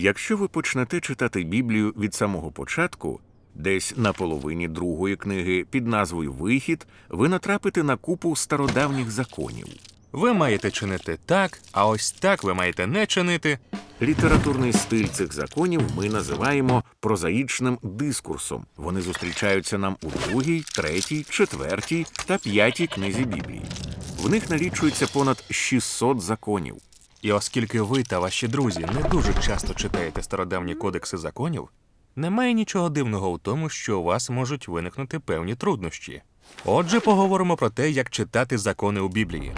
Якщо ви почнете читати Біблію від самого початку, десь на половині другої книги під назвою Вихід, ви натрапите на купу стародавніх законів. Ви маєте чинити так, а ось так ви маєте не чинити. Літературний стиль цих законів ми називаємо прозаїчним дискурсом. Вони зустрічаються нам у другій, третій, четвертій та п'ятій книзі Біблії. В них налічується понад 600 законів. І оскільки ви та ваші друзі не дуже часто читаєте стародавні кодекси законів, немає нічого дивного у тому, що у вас можуть виникнути певні труднощі. Отже, поговоримо про те, як читати закони у Біблії.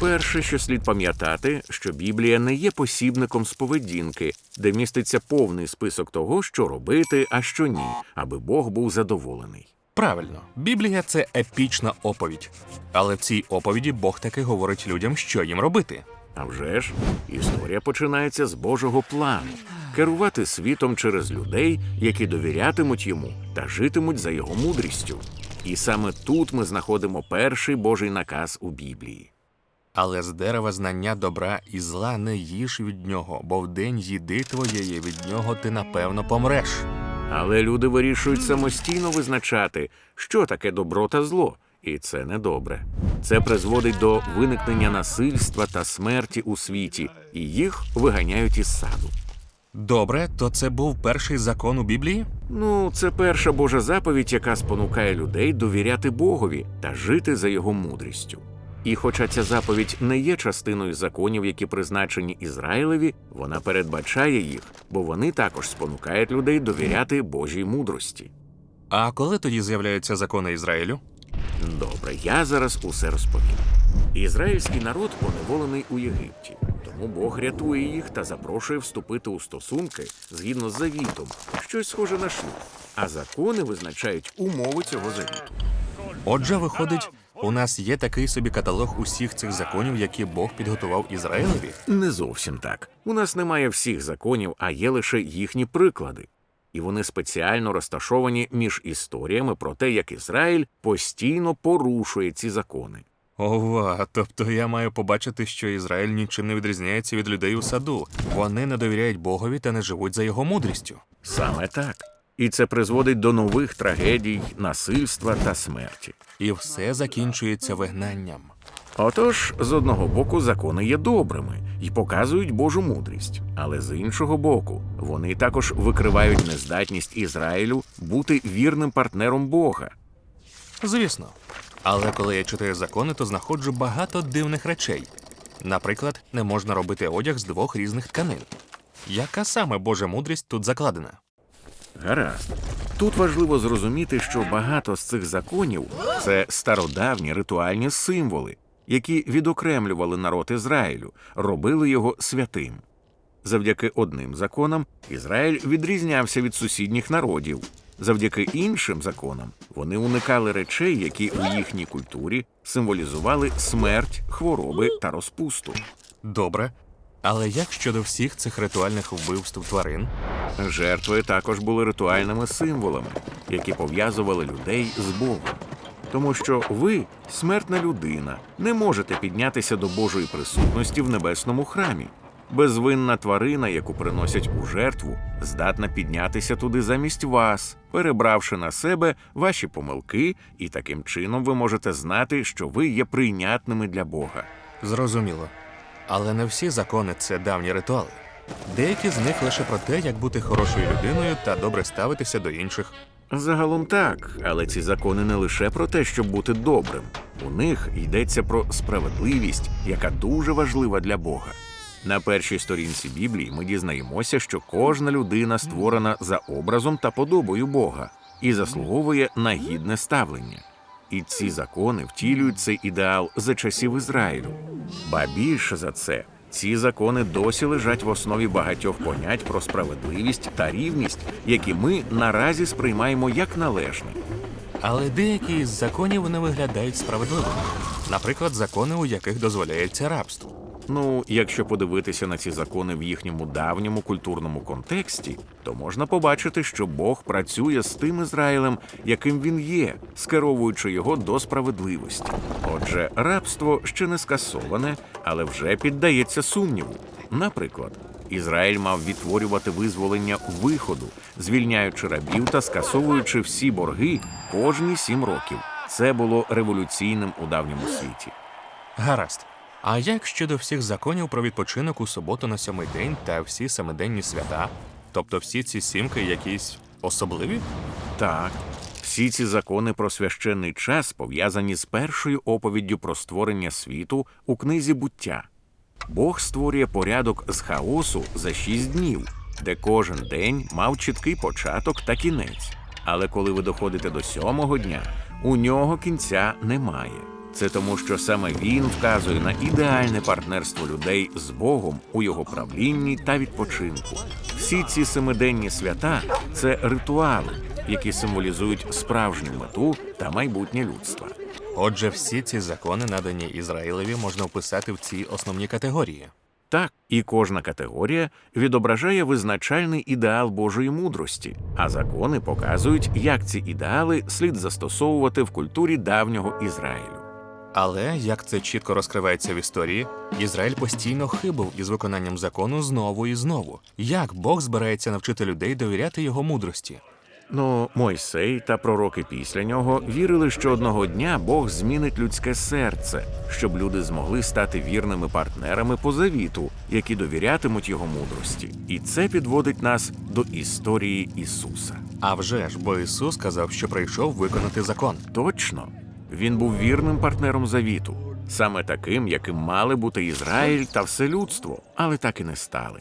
Перше, що слід пам'ятати, що Біблія не є посібником з поведінки, де міститься повний список того, що робити, а що ні, аби Бог був задоволений. Правильно, Біблія це епічна оповідь. Але в цій оповіді Бог таки говорить людям, що їм робити. А вже ж, історія починається з Божого плану керувати світом через людей, які довірятимуть йому та житимуть за його мудрістю. І саме тут ми знаходимо перший Божий наказ у Біблії. Але з дерева знання добра і зла не їж від нього, бо в день їди твоєї від нього ти напевно помреш. Але люди вирішують самостійно визначати, що таке добро та зло, і це недобре. Це призводить до виникнення насильства та смерті у світі, і їх виганяють із саду. Добре, то це був перший закон у Біблії? Ну, це перша Божа заповідь, яка спонукає людей довіряти Богові та жити за його мудрістю. І хоча ця заповідь не є частиною законів, які призначені Ізраїлеві, вона передбачає їх, бо вони також спонукають людей довіряти Божій мудрості. А коли тоді з'являються закони Ізраїлю? Добре, я зараз усе розповім. Ізраїльський народ поневолений у Єгипті, тому Бог рятує їх та запрошує вступити у стосунки згідно з завітом, щось схоже на шлюб. А закони визначають умови цього завіту. Отже, виходить, у нас є такий собі каталог усіх цих законів, які Бог підготував Ізраїлеві. Не зовсім так. У нас немає всіх законів, а є лише їхні приклади. І вони спеціально розташовані між історіями про те, як Ізраїль постійно порушує ці закони. Ова, тобто я маю побачити, що Ізраїль нічим не відрізняється від людей у саду. Вони не довіряють Богові та не живуть за його мудрістю. Саме так. І це призводить до нових трагедій, насильства та смерті. І все закінчується вигнанням. Отож, з одного боку, закони є добрими і показують Божу мудрість, але з іншого боку, вони також викривають нездатність Ізраїлю бути вірним партнером Бога. Звісно. Але коли я читаю закони, то знаходжу багато дивних речей. Наприклад, не можна робити одяг з двох різних тканин. Яка саме Божа мудрість тут закладена? Гаразд. Тут важливо зрозуміти, що багато з цих законів це стародавні ритуальні символи, які відокремлювали народ Ізраїлю, робили його святим. Завдяки одним законам Ізраїль відрізнявся від сусідніх народів. Завдяки іншим законам вони уникали речей, які у їхній культурі символізували смерть, хвороби та розпусту. Добре. Але як щодо всіх цих ритуальних вбивств тварин? Жертви також були ритуальними символами, які пов'язували людей з Богом. Тому що ви, смертна людина, не можете піднятися до Божої присутності в небесному храмі. Безвинна тварина, яку приносять у жертву, здатна піднятися туди замість вас, перебравши на себе ваші помилки, і таким чином ви можете знати, що ви є прийнятними для Бога. Зрозуміло. Але не всі закони це давні ритуали. Деякі з них лише про те, як бути хорошою людиною та добре ставитися до інших. Загалом так, але ці закони не лише про те, щоб бути добрим. У них йдеться про справедливість, яка дуже важлива для Бога. На першій сторінці Біблії ми дізнаємося, що кожна людина створена за образом та подобою Бога і заслуговує на гідне ставлення. І ці закони втілюють цей ідеал за часів Ізраїлю. Ба більше за це, ці закони досі лежать в основі багатьох понять про справедливість та рівність, які ми наразі сприймаємо як належні. Але деякі із законів не виглядають справедливими. Наприклад, закони, у яких дозволяється рабство. Ну, якщо подивитися на ці закони в їхньому давньому культурному контексті, то можна побачити, що Бог працює з тим Ізраїлем, яким він є, скеровуючи його до справедливості. Отже, рабство ще не скасоване, але вже піддається сумніву. Наприклад, Ізраїль мав відтворювати визволення виходу, звільняючи рабів та скасовуючи всі борги кожні сім років. Це було революційним у давньому світі. Гаразд. А як щодо всіх законів про відпочинок у суботу на сьомий день та всі семиденні свята? Тобто всі ці сімки якісь особливі? Так, всі ці закони про священний час пов'язані з першою оповіддю про створення світу у книзі буття. Бог створює порядок з хаосу за шість днів, де кожен день мав чіткий початок та кінець. Але коли ви доходите до сьомого дня, у нього кінця немає. Це тому, що саме він вказує на ідеальне партнерство людей з Богом у його правлінні та відпочинку. Всі ці семиденні свята це ритуали, які символізують справжню мету та майбутнє людства. Отже, всі ці закони, надані Ізраїлеві, можна вписати в ці основні категорії. Так, і кожна категорія відображає визначальний ідеал Божої мудрості, а закони показують, як ці ідеали слід застосовувати в культурі давнього Ізраїлю. Але як це чітко розкривається в історії, Ізраїль постійно хибив із виконанням закону знову і знову. Як Бог збирається навчити людей довіряти його мудрості? Ну, Мойсей та пророки після нього вірили, що одного дня Бог змінить людське серце, щоб люди змогли стати вірними партнерами по завіту, які довірятимуть його мудрості. І це підводить нас до історії Ісуса. А вже ж, бо Ісус сказав, що прийшов виконати закон. Точно, він був вірним партнером завіту, саме таким, яким мали бути Ізраїль та все людство, але так і не стали.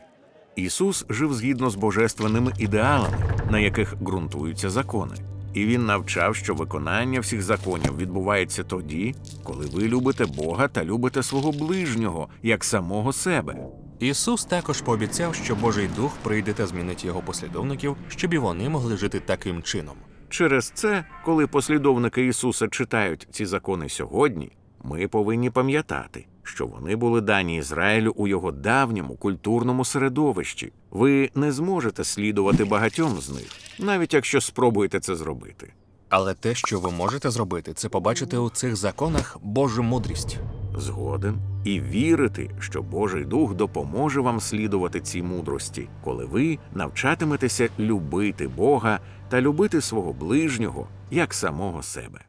Ісус жив згідно з божественними ідеалами, на яких ґрунтуються закони. І він навчав, що виконання всіх законів відбувається тоді, коли ви любите Бога та любите свого ближнього як самого себе. Ісус також пообіцяв, що Божий Дух прийде та змінить його послідовників, щоб і вони могли жити таким чином. Через це, коли послідовники Ісуса читають ці закони сьогодні, ми повинні пам'ятати, що вони були дані Ізраїлю у його давньому культурному середовищі. Ви не зможете слідувати багатьом з них, навіть якщо спробуєте це зробити. Але те, що ви можете зробити, це побачити у цих законах Божу мудрість. Згоден і вірити, що Божий Дух допоможе вам слідувати цій мудрості, коли ви навчатиметеся любити Бога та любити свого ближнього як самого себе.